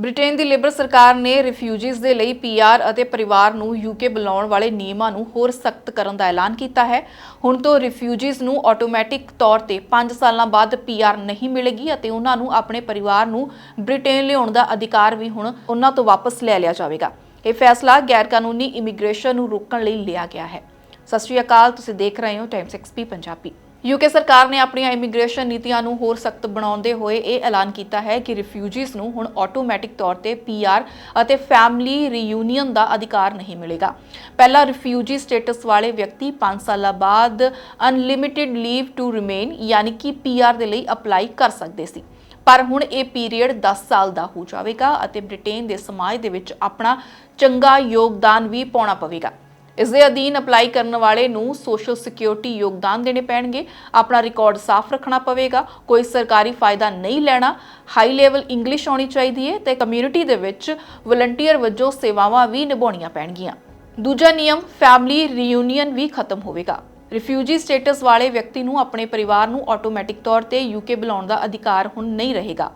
Britain ਦੀ Liberal ਸਰਕਾਰ ਨੇ refugees ਦੇ ਲਈ ਪੀਆਰ ਅਤੇ ਪਰਿਵਾਰ ਨੂੰ ਯੂਕੇ ਬੁਲਾਉਣ ਵਾਲੇ ਨਿਯਮਾਂ ਨੂੰ ਹੋਰ ਸਖਤ ਕਰਨ ਦਾ ਐਲਾਨ ਕੀਤਾ ਹੈ। ਹੁਣ ਤੋਂ ਰਿਫਿਊਜੀਜ਼ ਨੂੰ ਆਟੋਮੈਟਿਕ ਤੌਰ ਤੇ 5 ਸਾਲਾਂ ਬਾਅਦ ਪੀਆਰ ਨਹੀਂ ਮਿਲੇਗੀ ਅਤੇ ਉਹਨਾਂ ਨੂੰ ਆਪਣੇ ਪਰਿਵਾਰ ਨੂੰ ਬ੍ਰਿਟੇਨ ਲਿਆਉਣ ਦਾ ਅਧਿਕਾਰ ਵੀ ਹੁਣ ਉਹਨਾਂ ਤੋਂ ਵਾਪਸ ਲੈ ਲਿਆ ਜਾਵੇਗਾ। ਇਹ ਫੈਸਲਾ ਗੈਰ ਕਾਨੂੰਨੀ ਇਮੀਗ੍ਰੇਸ਼ਨ ਨੂੰ ਰੋਕਣ ਲਈ ਲਿਆ ਗਿਆ ਹੈ। ਸਤਿ ਸ਼੍ਰੀ ਅਕਾਲ, ਤੁਸੀਂ ਦੇਖ ਰਹੇ ਹੋ ਟਾਈਮਸ ਐਕਸਪੀ ਪੰਜਾਬੀ। ਯੂਕੇ ਸਰਕਾਰ ਨੇ ਆਪਣੀਆਂ ਇਮੀਗ੍ਰੇਸ਼ਨ ਨੀਤੀਆਂ ਨੂੰ ਹੋਰ ਸਖਤ ਬਣਾਉਂਦੇ ਹੋਏ ਇਹ ਐਲਾਨ ਕੀਤਾ ਹੈ ਕਿ ਰਿਫਿਊਜੀਜ਼ ਨੂੰ ਹੁਣ ਆਟੋਮੈਟਿਕ ਤੌਰ ਤੇ ਪੀਆਰ ਅਤੇ ਫੈਮਿਲੀ ਰੀਯੂਨੀਅਨ ਦਾ ਅਧਿਕਾਰ ਨਹੀਂ ਮਿਲੇਗਾ। ਪਹਿਲਾਂ ਰਿਫਿਊਜੀ ਸਟੇਟਸ ਵਾਲੇ ਵਿਅਕਤੀ 5 ਸਾਲਾਂ ਬਾਅਦ ਅਨਲਿਮਿਟਿਡ ਲੀਵ ਟੂ ਰਿਮੇਨ ਯਾਨੀ ਕਿ ਪੀਆਰ ਦੇ ਲਈ ਅਪਲਾਈ ਕਰ ਸਕਦੇ ਸੀ। ਪਰ ਹੁਣ ਇਹ ਪੀਰੀਅਡ 10 ਸਾਲ ਦਾ ਹੋ ਜਾਵੇਗਾ ਅਤੇ ਬ੍ਰਿਟੇਨ ਦੇ ਸਮਾਜ ਦੇ ਵਿੱਚ ਆਪਣਾ ਚੰਗਾ ਯੋਗਦਾਨ ਵੀ ਪਾਉਣਾ ਪਵੇਗਾ। ਇਸ ਦੇ ਅਧੀਨ ਅਪਲਾਈ ਕਰਨ ਵਾਲੇ ਨੂੰ ਸੋਸ਼ਲ ਸਿਕਿਉਰਿਟੀ ਯੋਗਦਾਨ ਦੇਣੇ ਪੈਣਗੇ। ਆਪਣਾ ਰਿਕਾਰਡ ਸਾਫ਼ ਰੱਖਣਾ ਪਵੇਗਾ। ਕੋਈ ਸਰਕਾਰੀ ਫਾਇਦਾ ਨਹੀਂ ਲੈਣਾ। ਹਾਈ ਲੈਵਲ ਇੰਗਲਿਸ਼ ਆਉਣੀ ਚਾਹੀਦੀ ਹੈ ਤੇ ਕਮਿਊਨਿਟੀ ਦੇ ਵਿੱਚ ਵਲੰਟੀਅਰ ਵਜੋਂ ਸੇਵਾਵਾਂ ਵੀ ਨਿਭਾਉਣੀਆਂ ਪੈਣਗੀਆਂ। ਦੂਜਾ ਨਿਯਮ ਫੈਮਿਲੀ ਰੀਯੂਨੀਅਨ ਵੀ ਖਤਮ ਹੋਵੇਗਾ। ਰਿਫਿਊਜੀ ਸਟੇਟਸ ਵਾਲੇ ਵਿਅਕਤੀ ਨੂੰ ਆਪਣੇ ਪਰਿਵਾਰ ਨੂੰ ਆਟੋਮੈਟਿਕ ਤੌਰ ਤੇ ਯੂਕੇ ਬੁਲਾਉਣ ਦਾ ਅਧਿਕਾਰ ਹੁਣ ਨਹੀਂ ਰਹੇਗਾ।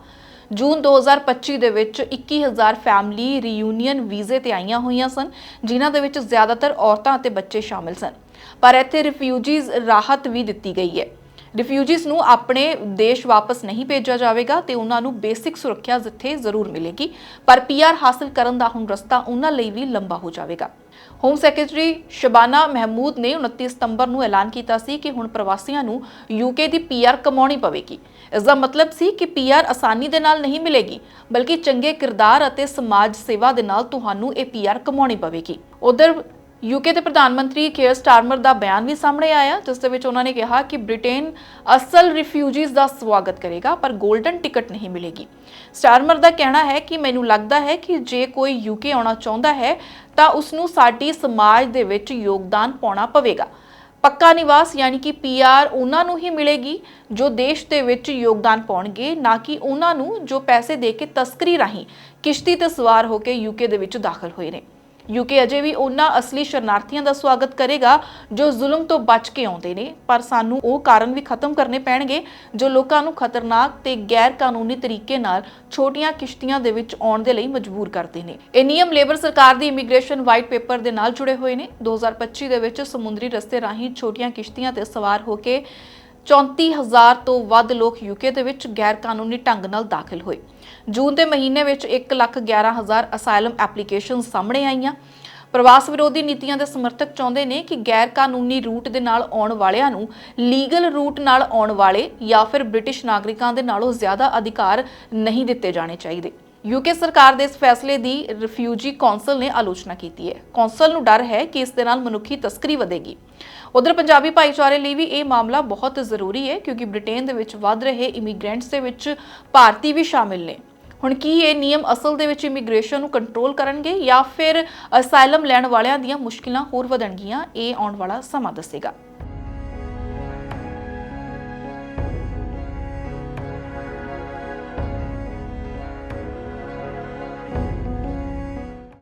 ਜੂਨ 2025 ਦੇ ਵਿੱਚ 21000 ਫੈਮਿਲੀ ਰੀਯੂਨੀਅਨ ਵੀਜ਼ੇ ਤੇ ਆਈਆਂ ਹੋਈਆਂ ਸਨ, ਜਿਨ੍ਹਾਂ ਦੇ ਵਿੱਚ ਜ਼ਿਆਦਾਤਰ ਔਰਤਾਂ ਅਤੇ ਬੱਚੇ ਸ਼ਾਮਿਲ ਸਨ। ਪਰ ਇੱਥੇ ਰਿਫਿਊਜੀਜ਼ ਰਾਹਤ ਵੀ ਦਿੱਤੀ ਗਈ ਹੈ। ਰਿਫਿਊਜੀਜ਼ ਨੂੰ ਆਪਣੇ ਦੇਸ਼ ਵਾਪਸ ਨਹੀਂ ਭੇਜਿਆ ਜਾਵੇਗਾ ਤੇ ਉਹਨਾਂ ਨੂੰ ਬੇਸਿਕ ਸੁਰੱਖਿਆ ਜਿੱਥੇ ਜ਼ਰੂਰ ਮਿਲੇਗੀ। ਪਰ ਪੀਆਰ ਹਾਸਲ ਕਰਨ ਦਾ ਹੁਣ ਰਸਤਾ ਉਹਨਾਂ ਲਈ ਵੀ ਲੰਬਾ ਹੋ ਜਾਵੇਗਾ। ਹੋਮ ਸੈਕਟਰੀ ਸ਼ਬਾਨਾ ਮਹਿਮੂਦ ਨੇ 29 ਸਤੰਬਰ ਨੂੰ ਐਲਾਨ ਕੀਤਾ ਸੀ ਕਿ ਹੁਣ ਪ੍ਰਵਾਸੀਆਂ ਨੂੰ ਯੂਕੇ ਦੀ ਪੀਆਰ ਕਮਾਉਣੀ ਪਵੇਗੀ। ਇਸ ਦਾ ਮਤਲਬ ਸੀ ਕਿ ਪੀਆਰ ਆਸਾਨੀ ਦੇ ਨਾਲ ਨਹੀਂ ਮਿਲੇਗੀ, ਬਲਕਿ ਚੰਗੇ ਕਿਰਦਾਰ ਅਤੇ ਸਮਾਜ ਸੇਵਾ ਦੇ ਨਾਲ ਤੁਹਾਨੂੰ ਇਹ ਪੀਆਰ ਕਮਾਉਣੀ ਪਵੇਗੀ। ਉਧਰ ਯੂਕੇ ਦੇ ਪ੍ਰਧਾਨ ਮੰਤਰੀ ਕੇਅਰ ਸਟਾਰਮਰ ਦਾ ਬਿਆਨ ਵੀ ਸਾਹਮਣੇ ਆਇਆ, ਜਿਸ ਦੇ ਵਿੱਚ ਉਹਨਾਂ ਨੇ ਕਿਹਾ ਕਿ ਬ੍ਰਿਟੇਨ ਅਸਲ ਰਿਫਿਊਜੀਜ਼ ਦਾ ਸਵਾਗਤ ਕਰੇਗਾ, ਪਰ 골ਡਨ ਟਿਕਟ ਨਹੀਂ ਮਿਲੇਗੀ। ਸਟਾਰਮਰ ਦਾ ਕਹਿਣਾ ਹੈ ਕਿ ਮੈਨੂੰ ਲੱਗਦਾ ਹੈ ਕਿ ਜੇ ਕੋਈ ਯੂਕੇ ਆਉਣਾ ਚਾਹੁੰਦਾ ਹੈ, ਤਾਂ ਉਸ ਨੂੰ ਸਾਡੀ ਸਮਾਜ ਦੇ ਵਿੱਚ ਯੋਗਦਾਨ ਪਾਉਣਾ ਪਵੇਗਾ। ਪੱਕਾ ਨਿਵਾਸ ਯਾਨੀ ਕਿ ਪੀਆਰ ਉਹਨਾਂ ਨੂੰ ਹੀ ਮਿਲੇਗੀ, ਜੋ ਦੇਸ਼ ਦੇ ਵਿੱਚ ਯੋਗਦਾਨ ਪਾਉਣਗੇ, ਨਾ ਕਿ ਉਹਨਾਂ ਨੂੰ ਜੋ ਪੈਸੇ ਦੇ ਕੇ ਤਸਕਰੀ ਰਾਹੀਂ ਕਿਸ਼ਤੀ ਤੇ ਸਵਾਰ ਹੋ ਕੇ ਯੂਕੇ ਦੇ ਵਿੱਚ ਦਾਖਲ ਹੋਏ ਨੇ। ਯੂਕੇ ਅਜੇ ਵੀ ਉਹਨਾਂ ਅਸਲੀ ਸ਼ਰਨਾਰਥੀਆਂ ਦਾ ਸਵਾਗਤ ਕਰੇਗਾ, ਜੋ ਜ਼ੁਲਮ ਤੋਂ ਬਚ ਕੇ ਆਉਂਦੇ ਨੇ। ਪਰ ਸਾਨੂੰ ਉਹ ਕਾਰਨ ਵੀ ਖਤਮ ਕਰਨੇ ਪੈਣਗੇ, ਜੋ ਲੋਕਾਂ ਨੂੰ ਖਤਰਨਾਕ ਤੇ ਗੈਰ ਕਾਨੂੰਨੀ ਤਰੀਕੇ ਨਾਲ ਛੋਟੀਆਂ ਕਿਸ਼ਤੀਆਂ ਦੇ ਵਿੱਚ ਆਉਣ ਦੇ ਲਈ ਮਜਬੂਰ ਕਰਦੇ ਨੇ। ਇਹ ਨਿਯਮ ਲੇਬਰ ਸਰਕਾਰ ਦੀ ਇਮੀਗ੍ਰੇਸ਼ਨ ਵਾਈਟ ਪੇਪਰ ਦੇ ਨਾਲ ਜੁੜੇ ਹੋਏ ਨੇ। 2025 ਦੇ ਵਿੱਚ ਸਮੁੰਦਰੀ ਰਸਤੇ ਰਾਹੀਂ ਛੋਟੀਆਂ ਕਿਸ਼ਤੀਆਂ ਤੇ ਸਵਾਰ ਹੋ ਕੇ 34000 ਤੋਂ ਵੱਧ ਲੋਕ ਯੂਕੇ ਦੇ ਵਿੱਚ ਗੈਰ ਕਾਨੂੰਨੀ ਢੰਗ ਨਾਲ ਦਾਖਲ ਹੋਏ। ਜੂਨ ਦੇ ਮਹੀਨੇ ਵਿੱਚ 111000 ਅਸਾਈਲਮ ਐਪਲੀਕੇਸ਼ਨ ਸਾਹਮਣੇ ਆਈਆਂ। ਪ੍ਰਵਾਸ ਵਿਰੋਧੀ ਨੀਤੀਆਂ ਦੇ ਸਮਰਥਕ ਚਾਹੁੰਦੇ ਨੇ ਕਿ ਗੈਰ ਕਾਨੂੰਨੀ ਰੂਟ ਦੇ ਨਾਲ ਆਉਣ ਵਾਲਿਆਂ ਨੂੰ ਲੀਗਲ ਰੂਟ ਨਾਲ ਆਉਣ ਵਾਲੇ ਜਾਂ ਫਿਰ ਬ੍ਰਿਟਿਸ਼ ਨਾਗਰਿਕਾਂ ਦੇ ਨਾਲੋਂ ਜ਼ਿਆਦਾ ਅਧਿਕਾਰ ਨਹੀਂ ਦਿੱਤੇ ਜਾਣੇ ਚਾਹੀਦੇ। ਯੂਕੇ ਸਰਕਾਰ ਦੇ ਇਸ ਫੈਸਲੇ ਦੀ ਰਿਫਿਊਜੀ ਕੌਂਸਲ ਨੇ ਆਲੋਚਨਾ ਕੀਤੀ ਹੈ। ਕੌਂਸਲ ਨੂੰ ਡਰ ਹੈ ਕਿ ਇਸ ਦੇ ਨਾਲ ਮਨੁੱਖੀ ਤਸਕਰੀ ਵਧੇਗੀ। ਉਧਰ ਪੰਜਾਬੀ ਭਾਈਚਾਰੇ ਲਈ ਵੀ ਇਹ ਮਾਮਲਾ ਬਹੁਤ ਜ਼ਰੂਰੀ ਹੈ ਕਿਉਂਕਿ ਬ੍ਰਿਟੇਨ ਦੇ ਵਿੱਚ ਵੱਧ ਰਹੇ ਇਮੀਗ੍ਰੈਂਟਸ ਦੇ ਵਿੱਚ ਭਾਰਤੀ ਵੀ ਸ਼ਾਮਿਲ ਨੇ। ਹੁਣ ਕੀ ਇਹ ਨਿਯਮ ਅਸਲ ਦੇ ਵਿੱਚ ਇਮੀਗ੍ਰੇਸ਼ਨ ਨੂੰ ਕੰਟਰੋਲ ਕਰਨਗੇ ਜਾਂ ਫਿਰ ਅਸਾਈਲਮ ਲੈਣ ਵਾਲਿਆਂ ਦੀਆਂ ਮੁਸ਼ਕਿਲਾਂ ਹੋਰ ਵਧਣਗੀਆਂ, ਇਹ ਆਉਣ ਵਾਲਾ ਸਮਾਂ ਦੱਸੇਗਾ।